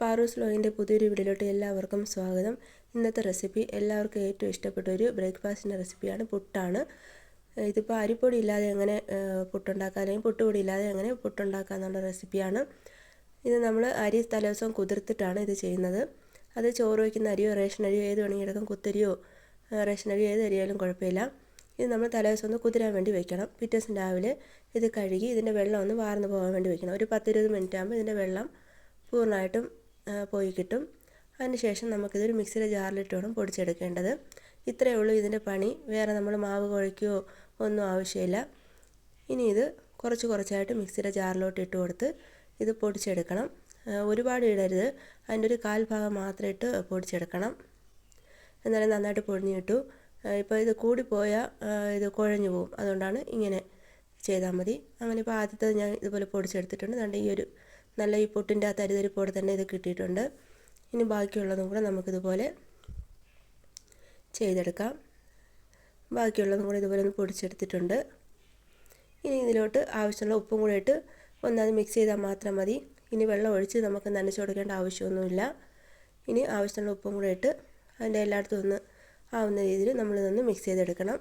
പാറൂസ് ലോയിന്റെ പുതിയൊരു വീഡിയോയിലോട്ട് എല്ലാവർക്കും സ്വാഗതം. ഇന്നത്തെ റെസിപ്പി എല്ലാവർക്കും ഏറ്റവും ഇഷ്ടപ്പെട്ട ഒരു ബ്രേക്ക്ഫാസ്റ്റിന്റെ റെസിപ്പിയാണ് പുട്ടാണ്. ഇതിപ്പോൾ അരിപ്പൊടി ഇല്ലാതെ എങ്ങനെ പുട്ടുണ്ടാക്കാം? അല്ലെങ്കിൽ പുട്ടുപൊടി ഇല്ലാതെ എങ്ങനെ പുട്ടുണ്ടാക്കാം എന്നുള്ള റെസിപ്പിയാണ്. ഇത് നമ്മൾ അരി തലേദിവസം കുതിർത്തിട്ടാണ് ഇത് ചെയ്യുന്നത്. അത് ചോറ് വയ്ക്കുന്ന അരിയോ റേഷൻ അരിയോ ഏത് വേണമെങ്കിൽ എടുക്കാം കുത്തരിയോ റേഷൻ അരിയോ ഏത് അരിയായാലും കുഴപ്പമില്ല. ഇത് നമ്മൾ തലേദിവസം ഒന്ന് കുതിരാൻ വേണ്ടി വെക്കണം. പിറ്റേ രാവിലെ ഇത് കഴുകി ഇതിന്റെ വെള്ളം ഒന്ന് വാർന്നു പോകാൻ വേണ്ടി വെക്കണം. ഒരു പത്തിരുപത് മിനിറ്റ് ആകുമ്പോൾ ഇതിന്റെ വെള്ളം പൂർണമായിട്ടും പോയി കിട്ടും. അതിനുശേഷം നമുക്കിതൊരു മിക്സിയുടെ ജാറിലിട്ട് വേണം പൊടിച്ചെടുക്കേണ്ടത്. ഇത്രയേ ഉള്ളൂ ഇതിന്റെ പണി. വേറെ നമ്മൾ മാവ് കുഴയ്ക്കുകയോ ഒന്നും ആവശ്യമില്ല. ഇനി ഇത് കുറച്ച് കുറച്ചായിട്ട് മിക്സിയുടെ ജാറിലോട്ട് ഇട്ട് കൊടുത്ത് ഇത് പൊടിച്ചെടുക്കണം. ഒരുപാട് ഇടരുത്. അതിന്റെ ഒരു കാൽ ഭാഗം മാത്രം ഇട്ട് പൊടിച്ചെടുക്കണം. എന്നാലും നന്നായിട്ട് പൊടിഞ്ഞിട്ടു ഇപ്പോൾ ഇത് കൂടിപ്പോയാൽ ഇത് കുഴഞ്ഞു പോകും. അതുകൊണ്ടാണ് ഇങ്ങനെ ചെയ്താൽ മതി. അങ്ങനെ ഇപ്പോൾ ആദ്യത്തെ ഞാൻ ഇതുപോലെ പൊടിച്ചെടുത്തിട്ടുണ്ട്. അതുകൊണ്ട് ഈ ഒരു നല്ല ഈ പൊട്ടിന്റെ ആ തരിതരിപ്പോടെ തന്നെ ഇത് കിട്ടിയിട്ടുണ്ട്. ഇനി ബാക്കിയുള്ളതും കൂടെ നമുക്കിതുപോലെ ചെയ്തെടുക്കാം. ബാക്കിയുള്ളതും കൂടെ ഇതുപോലെ ഒന്ന് പൊടിച്ചെടുത്തിട്ടുണ്ട്. ഇനി ഇതിലോട്ട് ആവശ്യമുള്ള ഉപ്പും കൂടെ ഇട്ട് ഒന്നത് മിക്സ് ചെയ്താൽ മാത്രം മതി. ഇനി വെള്ളം ഒഴിച്ച് നമുക്ക് നനച്ച് കൊടുക്കേണ്ട ആവശ്യമൊന്നുമില്ല. ഇനി ആവശ്യമുള്ള ഉപ്പും കൂടെ ഇട്ട് അതിന്റെ എല്ലായിടത്തും ഒന്ന് ആവുന്ന രീതിയിൽ നമ്മളിതൊന്ന് മിക്സ് ചെയ്തെടുക്കണം.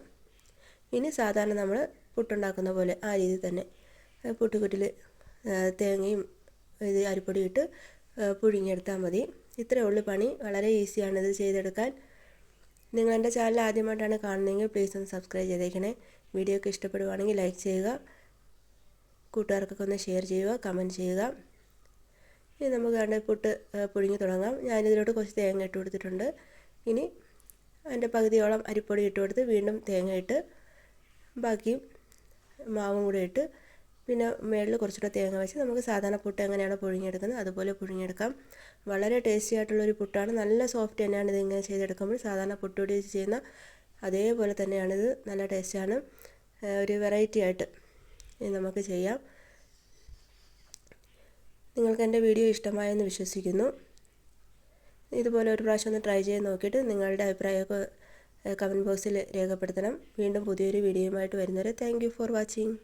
ഇനി സാധാരണ നമ്മൾ പുട്ടുണ്ടാക്കുന്ന പോലെ ആ രീതിയിൽ തന്നെ. പുട്ടുകുറ്റിൽ തേങ്ങയും ഇത് അരിപ്പൊടി ഇട്ട് പുഴുങ്ങിയെടുത്താൽ മതി. ഇത്രയേ ഉള്ളൂ പണി. വളരെ ഈസിയാണ് ഇത് ചെയ്തെടുക്കാൻ. നിങ്ങൾ എന്റെ ചാനൽ ആദ്യമായിട്ടാണ് കാണുന്നതെങ്കിൽ പ്ലീസ് ഒന്ന് സബ്സ്ക്രൈബ് ചെയ്തേക്കണേ. വീഡിയോ ഒക്കെ ഇഷ്ടപ്പെടുവാണെങ്കിൽ ലൈക്ക് ചെയ്യുക. കൂട്ടുകാർക്കൊക്കെ ഒന്ന് ഷെയർ ചെയ്യുക കമന്റ് ചെയ്യുക. ഇനി നമുക്ക് കണ്ട പുട്ട് പുഴുങ്ങി തുടങ്ങാം. ഞാനിതിലോട്ട് കുറച്ച് തേങ്ങ ഇട്ട് കൊടുത്തിട്ടുണ്ട്. ഇനി അതിന്റെ പകുതിയോളം അരിപ്പൊടി ഇട്ട് കൊടുത്ത് വീണ്ടും തേങ്ങ ഇട്ട് ബാക്കി മാവും കൂടെ ഇട്ട് പിന്നെ മേളിൽ കുറച്ചുകൂടെ തേങ്ങ വെച്ച് നമുക്ക് സാധാരണ പുട്ട് എങ്ങനെയാണ് പുഴുങ്ങിയെടുക്കുന്നത് അതുപോലെ പുഴുങ്ങിയെടുക്കാം. വളരെ ടേസ്റ്റി ആയിട്ടുള്ളൊരു പുട്ടാണ്. നല്ല സോഫ്റ്റ് തന്നെയാണ് ഇതിങ്ങനെ ചെയ്തെടുക്കുമ്പോൾ. സാധാരണ പുട്ടുപൊടി വെച്ച് ചെയ്യുന്ന അതേപോലെ തന്നെയാണിത്. നല്ല ടേസ്റ്റാണ് ഒരു വെറൈറ്റി ആയിട്ട് നമുക്ക് ചെയ്യാം. നിങ്ങൾക്ക് എന്റെ വീഡിയോ ഇഷ്ടമായെന്ന് വിശ്വസിക്കുന്നു. ഇതുപോലെ ഒരു പ്രാവശ്യം ഒന്ന് ട്രൈ ചെയ്ത് നോക്കിയിട്ട് നിങ്ങളുടെ അഭിപ്രായമൊക്കെ കമന്റ് ബോക്സിൽ രേഖപ്പെടുത്തണം. വീണ്ടും പുതിയൊരു വീഡിയോയുമായിട്ട് വരുന്നവരെ താങ്ക് ഫോർ വാച്ചിങ്